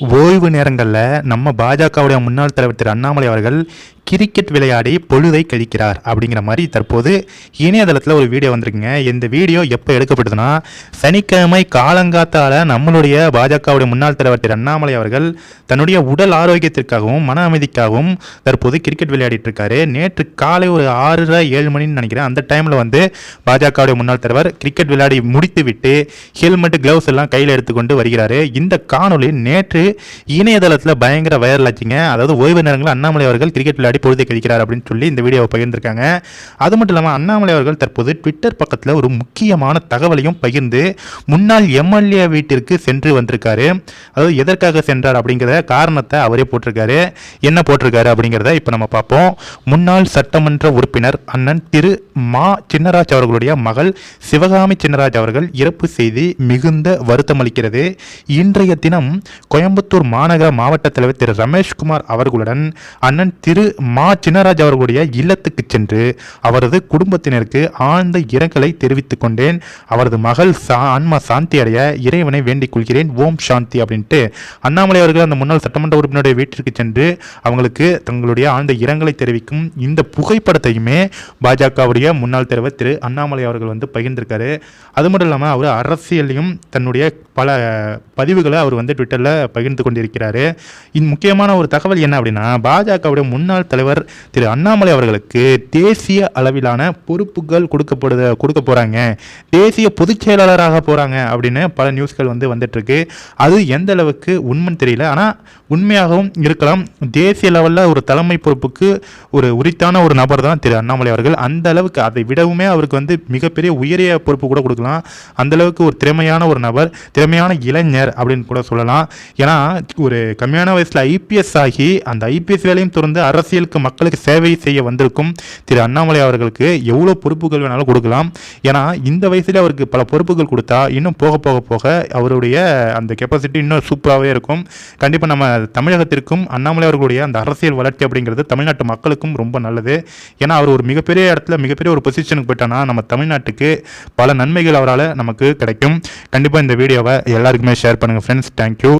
ஓய்வு நேரங்களில் நம்ம பாஜகவுடைய முன்னாள் தலைவர் திரு அண்ணாமலை அவர்கள் கிரிக்கெட் விளையாடி பொழுதை கழிக்கிறார் அப்படிங்கிற மாதிரி தற்போது இணையதளத்தில் ஒரு வீடியோ வந்திருக்குங்க. இந்த வீடியோ எப்போ எடுக்கப்பட்டதுன்னா சனிக்கிழமை காலங்காத்தால நம்மளுடைய பாஜகவுடைய முன்னாள் தலைவர் திரு அண்ணாமலை அவர்கள் தன்னுடைய உடல் ஆரோக்கியத்திற்காகவும் மன அமைதிக்காகவும் தற்போது கிரிக்கெட் விளையாடிட்டு இருக்காரு. நேற்று காலை ஒரு ஆறரை ஏழு மணின்னு நினைக்கிறேன். அந்த டைமில் வந்து பாஜகவுடைய முன்னாள் தலைவர் கிரிக்கெட் விளையாடி முடித்து விட்டு ஹெல்மெட் கிளவுஸ் எல்லாம் கையில் எடுத்துக்கொண்டு வருகிறாரு. இந்த காணொளி நேற்று இணையதளத்தில் பயங்கர வைரல் ஆச்சுங்க. அதாவது ஓய்வு நேரங்களில் அண்ணாமலை அவர்கள் கிரிக்கெட் விளையாடி பொழுதை கழிக்கிறார் அப்படின்னு சொல்லி இந்த வீடியோவை பகிர்ந்திருக்காங்க. அது மட்டும் இல்லாமல் அண்ணாமலை அவர்கள் தற்போது ட்விட்டர் பக்கத்தில் ஒரு முக்கியமான தகவலையும் பகிர்ந்து முன்னாள் எம்எல்ஏ வீட்டிற்கு சென்று வந்திருக்காரு. அதாவது எதற்காக சென்றார் அப்படிங்கிற காரணத்தை அவரே போட்டிருக்காரு. என்ன போட்டிருக்காரு அப்படிங்கிறத இப்போ நம்ம பார்ப்போம். முன்னாள் சட்டமன்ற உறுப்பினர் அண்ணன் திரு மா சின்னராஜ் அவர்களுடைய மகள் சிவகாமி சின்னராஜ் அவர்கள் இறப்பு செய்தி மிகுந்த வருத்தமளிக்கிறது இன்றைய தினம் கோயம்புத்தூர் மாநகர மாவட்ட தலைவர் திரு ரமேஷ்குமார் அவர்களுடன் அண்ணன் திரு மா சின்னராஜ் அவர்களுடைய இல்லத்துக்கு சென்று அவரது குடும்பத்தினருக்கு ஆழ்ந்த இரங்கலை தெரிவித்துக் கொண்டேன். அவரது மகள் சா ஆன்மா சாந்தி அடைய இறைவனை வேண்டிக் கொள்கிறேன். ஓம் சாந்தி அப்படின்ட்டு அண்ணாமலை அவர்கள் அந்த முன்னாள் சட்டமன்ற உறுப்பினருடைய வீட்டிற்கு சென்று அவங்களுக்கு தங்களுடைய ஆழ்ந்த இரங்கலை தெரிவிக்கும் இந்த புகைப்படத்தையுமே பாஜகவுடைய முன்னாள் தலைவர் திரு அண்ணாமலை அவர்கள் வந்து பகிர்ந்திருக்காரு. அது மட்டும் இல்லாமல் அவர் அரசியலையும் தன்னுடைய பல பதிவுகளை அவர் வந்து ட்விட்டரில் பகிர்ந்து கொண்டிருக்கிறாரு. இன் முக்கியமான ஒரு தகவல் என்ன அப்படின்னா பாஜகவுடைய முன்னாள் தலைவர் திரு அண்ணாமலை அவர்களுக்கு தேசிய அளவிலான பொறுப்புகள் கொடுக்கப்படுத கொடுக்க போகிறாங்க தேசிய பொதுச் செயலாளராக போகிறாங்க அப்படின்னு பல நியூஸ்கள் வந்து வந்துட்டு இருக்கு. அது எந்த அளவுக்கு உண்மைன்னு தெரியல. ஆனால் உண்மையாகவும் இருக்கலாம். தேசிய லெவலில் ஒரு தலைமை பொறுப்புக்கு ஒரு உரித்தான ஒரு நபர் தான் திரு அண்ணாமலை அவர்கள். அந்த அளவுக்கு அதை விடவுமே அவருக்கு வந்து மிகப்பெரிய உயரிய பொறுப்பு கூட கொடுக்கலாம். அந்தளவுக்கு ஒரு திறமையான ஒரு நபர் திறமையான இளைஞர் அப்படின்னு கூட சொல்லலாம். ஏன்னா ஒரு கம்மியான வயசில் ஐபிஎஸ் ஆகி அந்த ஐபிஎஸ் வேலையும் தொடர்ந்து அரசியலுக்கு மக்களுக்கு சேவை செய்ய வந்திருக்கும் திரு அண்ணாமலை அவர்களுக்கு எவ்வளோ பொறுப்புகள் வேணாலும் கொடுக்கலாம். ஏன்னா இந்த வயசுல அவருக்கு பல பொறுப்புகள் கொடுத்தா இன்னும் போக போக போக அவருடைய அந்த கெப்பாசிட்டி இன்னும் சூப்பராகவே இருக்கும். கண்டிப்பாக நம்ம தமிழகத்திற்கும் அண்ணாமலை அவர்களுடைய அந்த அரசியல் வளர்ச்சி அப்படிங்கிறது தமிழ்நாட்டு மக்களுக்கும் ரொம்ப நல்லது. ஏன்னா அவர் ஒரு மிகப்பெரிய இடத்துல மிகப்பெரிய ஒரு பொசிஷனுக்கு போயிட்டானா நம்ம தமிழ்நாட்டுக்கு பல நன்மைகள் அவரால் நமக்கு கிடைக்கும். கண்டிப்பாக இந்த வீடியோவை எல்லாருக்குமே ஷேர் பண்ணுங்கள் ஃப்ரெண்ட்ஸ் தேங்க்யூ